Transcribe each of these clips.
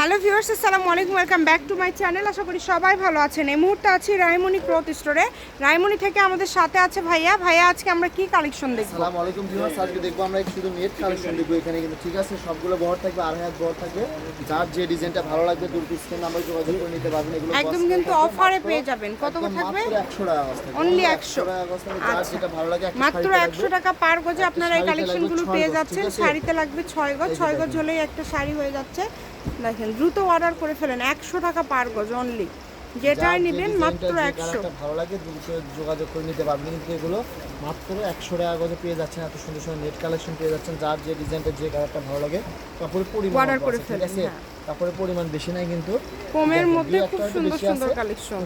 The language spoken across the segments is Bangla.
হ্যালো ভিউয়ার্স আসসালামু আলাইকুম welcome back to my channel. আশা করি সবাই ভালো আছেন। এই মুহূর্তে আছি রায়মণি ক্লথ স্টোরে। রায়মণি থেকে আমাদের সাথে আছে ভাইয়া। ভাইয়া আজকে আমরা কি কালেকশন দেখব? আসসালামু আলাইকুম ভিউয়ার্স আজকে দেখব আমরা শুধু নেট কালেকশন দেখব এখানে কিন্তু ঠিক আছে সবগুলো বহর থাকবে আড়াই হাত বহর থাকবে। যার যে ডিজাইনটা ভালো লাগবে দূর স্ক্রিন নাম্বার যোগাযোগ করে নিতে পারবেন এগুলো একদম কিন্তু অফারে পেয়ে যাবেন। কত থাকবে? মাত্র 100 টাকা Only 100 টাকা cost যার আচ্ছা। যেটা ভালো লাগে মাত্র শাড়িতে একশো লাগবে। টাকা পার গজে আপনারা এই কালেকশনগুলো পেয়ে যাচ্ছেন। শাড়িতে লাগবে ছয় গজ এই যে ছয় গজ হলেই একটা শাড়ি হয়ে যাচ্ছে। দেখেন দ্রুত অর্ডার করে ফেলেন একশো টাকা পার গজ অনলি যেটাই নেবেন মাত্র একশো। ভালো লাগে দ্রুত যোগাযোগ করে নিতে পারবেন। কিন্তু এগুলো মাত্র একশো টাকা গজে পেয়ে যাচ্ছেন এত সুন্দর সুন্দর নেট কালেকশন পেয়ে যাচ্ছেন। যার যে ডিজাইনটা যে কালারটা ভালো লাগে তারপরে পরিমাণ Order করে ফেলেন। কাপড়ের পরিমাণ বেশি নাই কিন্তু। কমের মধ্যে খুব সুন্দর সুন্দর কালেকশন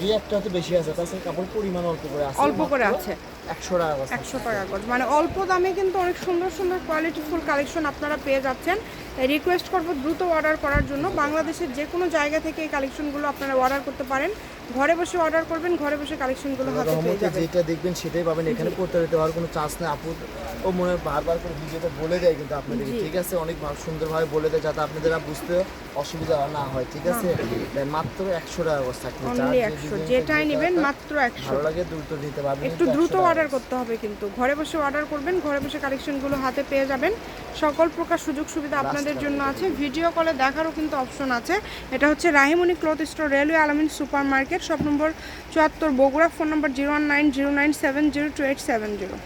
দুই একটা হয়তো বেশি আছে তাছাড়া কাপড় পরিমাণ অল্প করে আছে অল্প করে আছে। একশো টাকা গজ একশো টাকা গজ মানে অল্প দামে কিন্তু অনেক সুন্দর সুন্দর কোয়ালিটিফুল কালেকশন আপনারা পেয়ে যাচ্ছেন। রিকোয়েস্ট করব দ্রুত অর্ডার করার জন্য। বাংলাদেশের যে কোনো জায়গা থেকে এই কালেকশনগুলো আপনারা অর্ডার করতে পারেন। ঘরে বসে অর্ডার করবেন ঘরে বসে কালেকশনগুলো হাতে পেয়ে যাবেন। যেটা দেখবেন সেটাই পাবেন এখানে করতে হতে হওয়ার কোনো চান্স নেই। আপু ও মনে বারবার করে ভিডিওতে বলে দেয় কিন্তু আপনাদেরকে ঠিক আছে? অনেক ভালো সুন্দরভাবে বলে দেয় যাতে আপনাদের আর বুঝতে অসুবিধা না হয় ঠিক আছে? মাত্র একশো টাকা করে থাকবে যেটাই নেবেন মাত্র একশো। ভালো লাগে দ্রুত নিতে পারবেন একটু দ্রুত অর্ডার করতে হবে কিন্তু। ঘরে বসে অর্ডার করবেন ঘরে বসে কালেকশনগুলো হাতে পেয়ে যাবেন। সকল প্রকার সুযোগ সুবিধা আপনাদের জন্য আছে। ভিডিও কলে দেখারও কিন্তু অপশন আছে। এটা হচ্ছে Rahimoni cloth store railway Alamin super market, shop number চুয়াত্তর, Bogura, phone number zero one nine zero nine seven zero two eight seven zero.